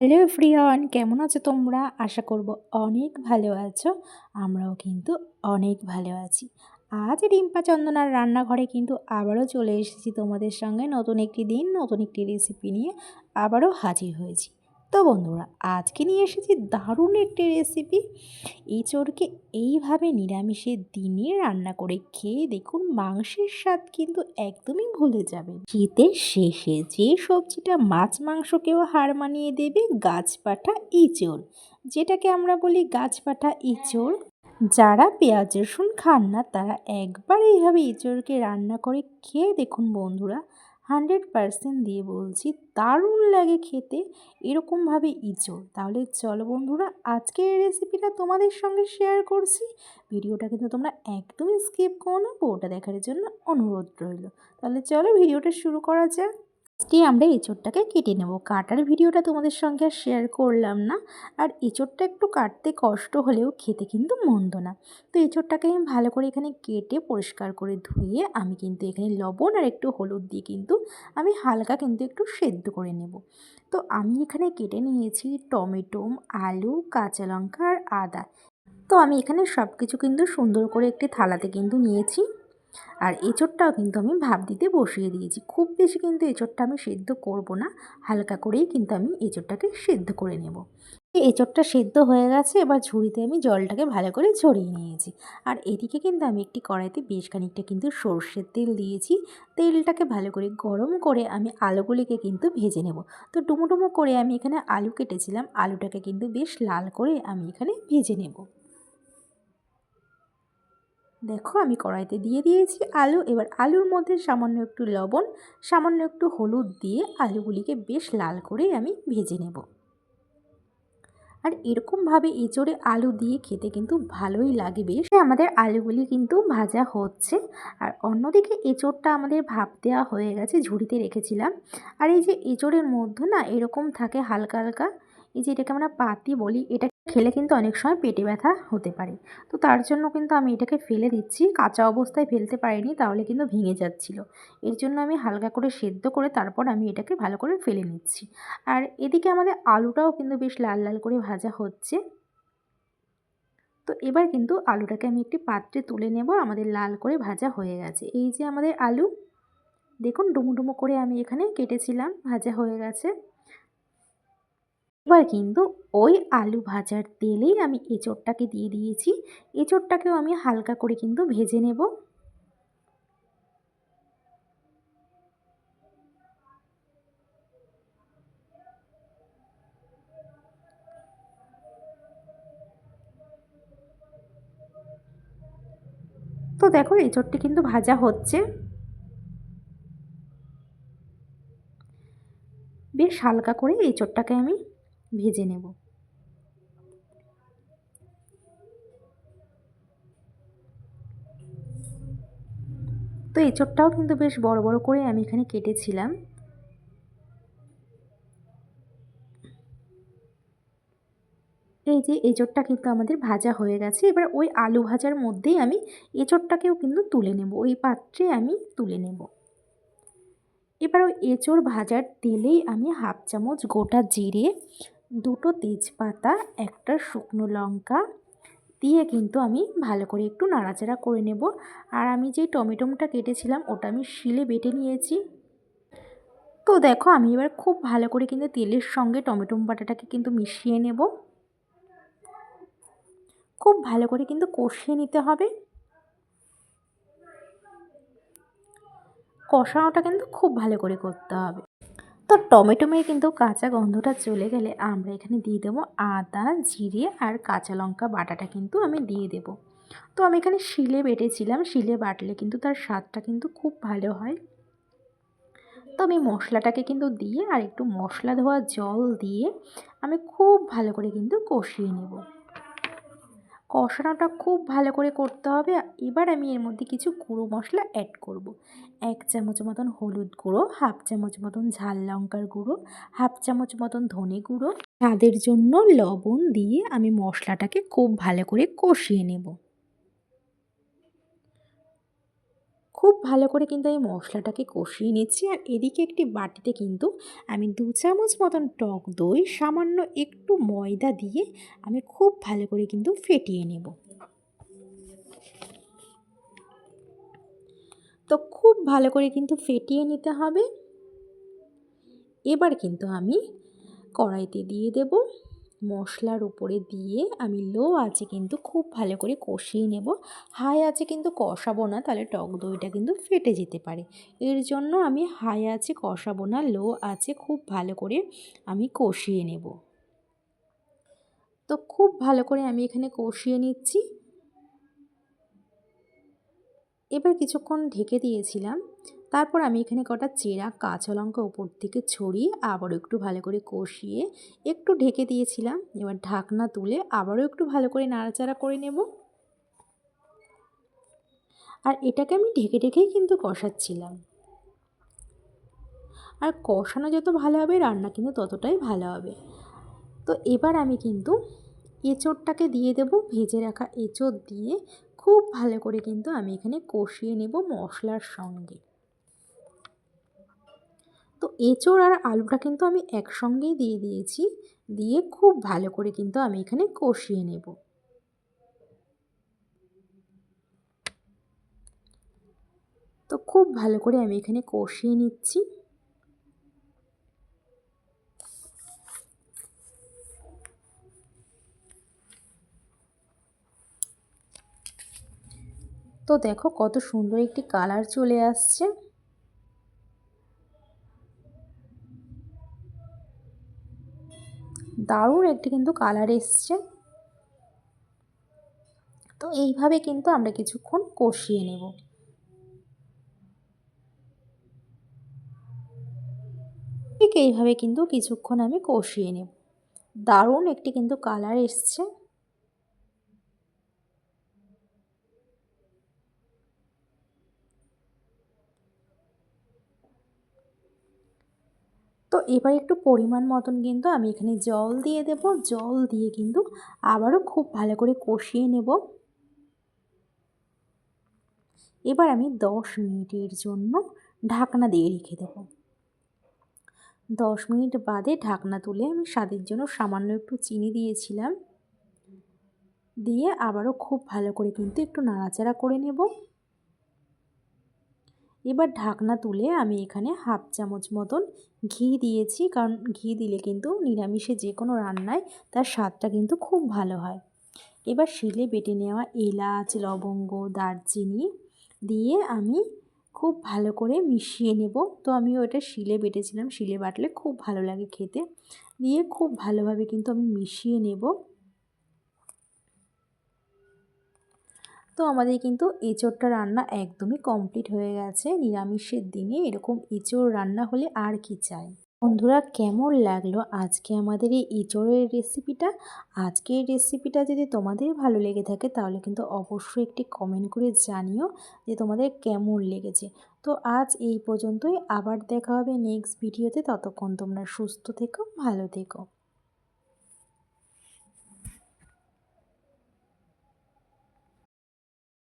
Hello ফ্রিয়ন কেমন আছো তোমরা? আশা করব অনেক ভালো আছো। আমরাও কিন্তু অনেক ভালো আছি। আজ রিম্পা চন্দনার রান্নাঘরে কিন্তু আবারও চলে এসেছি তোমাদের সঙ্গে। নতুন একটি দিন, নতুন একটি রেসিপি নিয়ে আবারও হাজির হয়েছি। তো বন্ধুরা, আজকে নিয়ে এসেছি দারুণ একটি রেসিপি এঁচড়কে এইভাবে নিরামিষের দিনে রান্না করে খেয়ে দেখুন মাংসের স্বাদ কিন্তু একদমই ভুলে যাবেন। শীতের শেষে যে সবজিটা মাছ, মাংসকেও হার মানিয়ে দেবে গাছপাঠা ইঁচড় যেটাকে আমরা বলি গাছপাঠা ইঁচড় যারা পেঁয়াজ, রসুন খান না, তারা একবার এইভাবে ইঁচড়কে রান্না করে খেয়ে দেখুন বন্ধুরা হান্ড্রেড পারসেন্ট দিয়ে বলছি, দারুণ লাগে খেতে, এরকমভাবে ইঁচড় তাহলে চলো বন্ধুরা, আজকের রেসিপিটা তোমাদের সঙ্গে শেয়ার করছি। ভিডিওটা কিন্তু তোমরা একদমই স্কিপ করো না পুরোটা দেখার জন্য অনুরোধ রইল। তাহলে চলো ভিডিওটা শুরু করা যাক। আজকে আমরা এঁচোড়টাকে কেটে নেব। কাটার ভিডিওটা তোমাদের সঙ্গে আর শেয়ার করলাম না। আর এঁচোড়টা একটু কাটতে কষ্ট হলেও খেতে কিন্তু মন্দ না। তো এঁচোড়টাকে আমি ভালো করে এখানে কেটে পরিষ্কার করে ধুয়ে আমি কিন্তু এখানে লবণ আর একটু হলুদ দিয়ে কিন্তু আমি হালকা কিন্তু একটু সেদ্ধ করে নেব। তো আমি এখানে কেটে নিয়েছি টমেটো, আলু, কাঁচা লঙ্কা আর আদা। তো আমি এখানে সব কিছু কিন্তু সুন্দর করে একটি থালাতে কিন্তু নিয়েছি। আর এঁচোড়টাও কিন্তু আমি ভাপ দিতে বসিয়ে দিয়েছি। খুব বেশি কিন্তু এঁচোড়টা আমি সেদ্ধ করব না। হালকা করেই কিন্তু আমি এঁচোড়টাকে সেদ্ধ করে নেব। এঁচোড়টা সেদ্ধ হয়ে গেছে, এবার ঝুড়িতে আমি জলটাকে ভালো করে ঝরিয়ে নিয়েছি। আর এদিকে কিন্তু আমি একটি কড়াইতে বেশ খানিকটা কিন্তু সর্ষের তেল দিয়েছি। তেলটাকে ভালো করে গরম করে আমি আলুগুলিকে কিন্তু ভেজে নেব। তো ডুমো ডুমো করে আমি এখানে আলু কেটেছিলাম। আলুটাকে কিন্তু বেশ লাল করে আমি এখানে ভেজে নেব। দেখো, আমি কড়াইতে দিয়ে দিয়েছি আলু। এবার আলুর মধ্যে সামান্য একটু লবণ, সামান্য একটু হলুদ দিয়ে আলুগুলিকে বেশ লাল করে আমি ভেজে নেব। আর এরকমভাবে এঁচড়ে আলু দিয়ে খেতে কিন্তু ভালোই লাগে বেশ। আমাদের আলুগুলি কিন্তু ভাজা হচ্ছে। আর অন্যদিকে এঁচড়টা আমাদের ভাপ দেওয়া হয়ে গেছে, ঝুড়িতে রেখেছিলাম। আর এই যে এঁচড়ের মধ্যে না এরকম থাকে হালকা হালকা, এই যে এটাকে আমরা পাতি বলি, এটা খেলে কিন্তু অনেক সময় পেটে ব্যথা হতে পারে। তো তার জন্য কিন্তু আমি এটাকে ফেলে দিচ্ছি। কাঁচা অবস্থায় ফেলতে পারিনি, তাহলে কিন্তু ভেঙে যাচ্ছিল। এর জন্য আমি হালকা করে সেদ্ধ করে তারপর আমি এটাকে ভালো করে ফেলে নিচ্ছি। আর এদিকে আমাদের আলুটাও কিন্তু বেশ লাল লাল করে ভাজা হচ্ছে। তো এবার কিন্তু আলুটাকে আমি একটি পাত্রে তুলে নেব, আমাদের লাল করে ভাজা হয়ে গেছে। এই যে আমাদের আলু, দেখুন ডুমো ডুমো করে আমি এখানে কেটেছিলাম, ভাজা হয়ে গেছে। এবার কিন্তু ওই আলু ভাজার তেলেই আমি এঁচোড়টাকে দিয়ে দিয়েছি। এঁচোড়টাকেও আমি হালকা করে কিন্তু ভেজে নেব। তো দেখো, এঁচোড়টি কিন্তু ভাজা হচ্ছে। বেশ হালকা করে এঁচোড়টাকে আমি ভেজে নেব। তো এঁচড়টাও কিন্তু বেশ বড় বড় করে আমি এখানে কেটেছিলাম। এই যে এঁচড়টা কিন্তু আমাদের ভাজা হয়ে গেছে, এবার ওই আলু ভাজার মধ্যেই আমি এঁচড়টাকেও কিন্তু তুলে নেব, ওই পাত্রে আমি তুলে নেব। এবার ওই এঁচড় ভাজার তেলেই আমি হাফ চামচ গোটা জিরে দুটো তেজপাতা, একটা শুকনো লঙ্কা দিয়ে কিন্তু আমি ভালো করে একটু নাড়াচাড়া করে নেব। আর আমি যে টমেটোমটা কেটেছিলাম, ওটা আমি শিলে বেটে নিয়েছি। তো দেখো, আমি এবার খুব ভালো করে কিন্তু তেলের সঙ্গে টমেটো বাটাটাকে কিন্তু মিশিয়ে নেব। খুব ভালো করে কিন্তু কষিয়ে নিতে হবে। কষানোটা কিন্তু খুব ভালো করে করতে হবে। তো টমেটোমের কিন্তু কাঁচা গন্ধটা চলে গেলে আমরা এখানে দিয়ে দেবো আদা, জিরে আর কাঁচা লঙ্কা বাটাটা কিন্তু আমি দিয়ে দেব। তো আমি এখানে শিলে বেটেছিলাম, শিলে বাটলে কিন্তু তার স্বাদটা কিন্তু খুব ভালো হয়। তো আমি মশলাটাকে কিন্তু দিয়ে আর একটু মশলা ধোয়া জল দিয়ে আমি খুব ভালো করে কিন্তু কষিয়ে নেব। কষানোটা খুব ভালো করে করতে হবে। এবার আমি এর মধ্যে কিছু গুঁড়ো মশলা অ্যাড করব। এক চামচ মতন হলুদ গুঁড়ো, হাফ চামচ মতন ঝাল লঙ্কার গুঁড়ো, হাফ চামচ মতন ধনে গুঁড়ো। তাদের জন্য লবণ দিয়ে আমি মশলাটাকে খুব ভালো করে কষিয়ে নেব। খুব ভালো করে কিন্তু আমি মশলাটাকে কষিয়ে নিচ্ছি। আর এদিকে একটি বাটিতে কিন্তু আমি দু চামচ মতন টক দই, সামান্য একটু ময়দা দিয়ে আমি খুব ভালো করে কিন্তু ফেটিয়ে নেব। তো খুব ভালো করে কিন্তু ফেটিয়ে নিতে হবে। এবার কিন্তু আমি কড়াইতে দিয়ে দেব। মশলার উপরে দিয়ে আমি লো আছে কিন্তু খুব ভালো করে কষিয়ে নেব। হাই আছে কিন্তু কষাবো না, তাহলে টক দইটা কিন্তু ফেটে যেতে পারে। এর জন্য আমি হাই আছে কষাবো না লো আছে খুব ভালো করে আমি কষিয়ে নেব। তো খুব ভালো করে আমি এখানে কষিয়ে নিচ্ছি। এবার কিছুক্ষণ ঢেকে দিয়েছিলাম। তারপর আমি এখানে কটা চেরা কাঁচা লঙ্কা উপর থেকে ছড়িয়ে আবারও একটু ভালো করে কষিয়ে একটু ঢেকে দিয়েছিলাম। এবার ঢাকনা তুলে আবারও একটু ভালো করে নাড়াচাড়া করে নেব। আর এটাকে আমি ঢেকে ঢেকেই কিন্তু কষাচ্ছিলাম। আর কষানো যত ভালো হবে, রান্না কিন্তু ততটাই ভালো হবে। তো এবার আমি কিন্তু এঁচোড়টাকে দিয়ে দেব। ভেজে রাখা এঁচোড় দিয়ে খুব ভালো করে কিন্তু আমি এখানে কষিয়ে নেব মশলার সঙ্গে। তো এঁচোড় আর আলুটা কিন্তু আমি একসঙ্গেই দিয়ে দিয়েছি, দিয়ে খুব ভালো করে কিন্তু আমি এখানে কষিয়ে নেব। তো খুব ভালো করে আমি এখানে কষিয়ে নিচ্ছি। তো দেখো কত সুন্দর একটি কালার চলে আসছে। দারুণ একটি কিন্তু কালার এসছে। তো এইভাবে কিন্তু আমরা কিছুক্ষণ কষিয়ে নেব। ঠিক এইভাবে কিন্তু কিছুক্ষণ আমি কষিয়ে নেব। দারুণ একটি কিন্তু কালার এসছে। তো এবার একটু পরিমাণ মতন কিন্তু আমি এখানে জল দিয়ে দেব। জল দিয়ে কিন্তু আবারও খুব ভালো করে কষিয়ে নেব। এবার আমি দশ মিনিটের জন্য ঢাকনা দিয়ে রেখে দেব। দশ মিনিট বাদে ঢাকনা তুলে আমি স্বাদের জন্য সামান্য একটু চিনি দিয়েছিলাম। দিয়ে আবারও খুব ভালো করে কিন্তু একটু নাড়াচাড়া করে নেব। এবার ঢাকনা তুলে আমি এখানে হাফ চামচ মতন ঘি দিয়েছি, কারণ ঘি দিলে কিন্তু নিরামিষে যে কোনো রান্নায় তার স্বাদটা কিন্তু খুব ভালো হয়। এবার শিলে বেটে নেওয়া এলাচ, লবঙ্গ, দারচিনি দিয়ে আমি খুব ভালো করে মিশিয়ে নেব। তো আমি ওটা শিলে বেটেছিলাম, শিলে বাটলে খুব ভালো লাগে খেতে। দিয়ে খুব ভালোভাবে কিন্তু আমি মিশিয়ে নেব। তো আমাদের কিন্তু এঁচোড়টা রান্না একদমই কমপ্লিট হয়ে গেছে। নিরামিষের দিনে এরকম এঁচোড় রান্না হলে আর কি চাই? বন্ধুরা, কেমন লাগল আজকে আমাদের এই এঁচোড়ের রেসিপিটা আজকের রেসিপিটা যদি তোমাদের ভালো লেগে থাকে তাহলে কিন্তু অবশ্যই একটি কমেন্ট করে জানিও যে তোমাদের কেমন লেগেছে। তো আজ এই পর্যন্তই। আবার দেখা হবে নেক্সট ভিডিওতে ততক্ষণ তোমরা সুস্থ থেকো, ভালো থেকো।